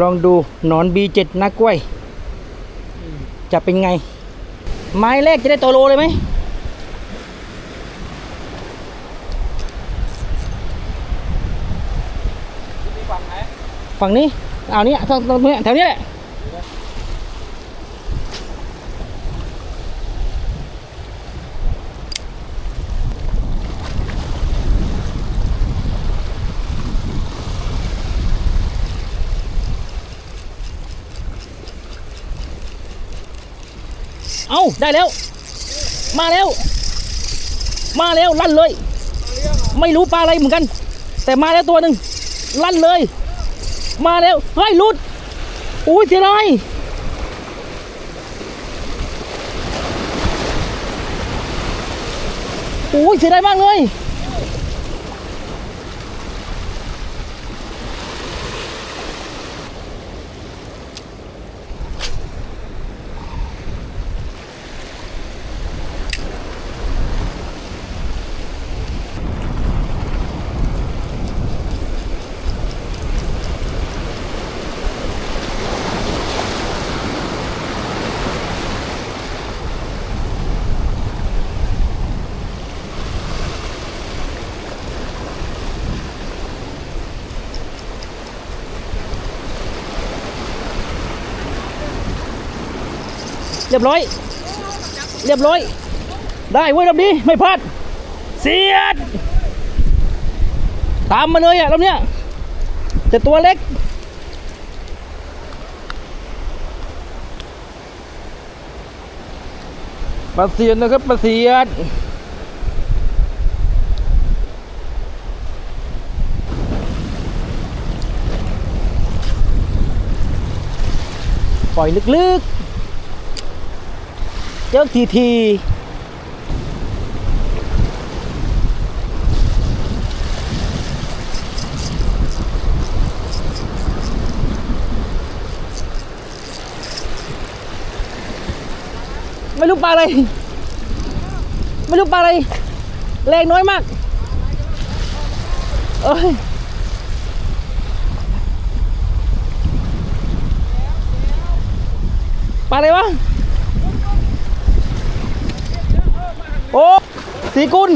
ลองดูหนอน B7 นักกล้วย จะเป็นไง ไม้แรกจะได้ตัวโลเลยไหมฝั่งนี้เอานี้ตรงตรงนี้แถวนี้แหละ เอาได้แล้ว มาแล้ว มาแล้วลั่นเลย ไม่รู้ปลาอะไรเหมือนกัน แต่มาแล้วตัวหนึ่งลั่นเลย มาแล้วเฮ้ยลุดอุ้ยเสียดายอุ้ยเสียดายมากเลย เรียบร้อย เรียบร้อย ได้เว้ยลำนี้ไม่พลาด เสียด ตามมาเลยอะลำเนี้ยแต่ตัวเล็กปลาเสียดนะครับปลาเสียดปล่อยลึกๆ เจอทีทีไม่รู้ปลาอะไร ไม่รู้ปลาอะไร แรงน้อยมากเอ้ยปลาอะไรวะ โอ้สีกุล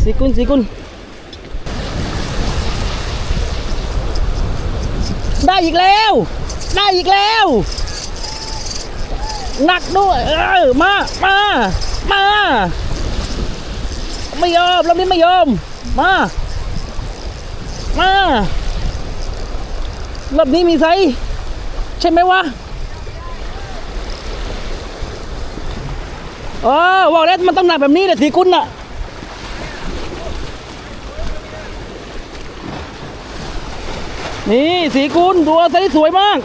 สีกุลสีกุลได้อีกแล้ว ได้อีกแล้ว หนักด้วยเออมามามาไม่ยอมรอบนี้ไม่ยอม มา มารอบนี้มีไซใช่ไหมวะ เออบอกแล้วมันต้องหนักแบบนี้แหละสีกุลน่ะนี่สีกุลตัวไซส์สวยมาก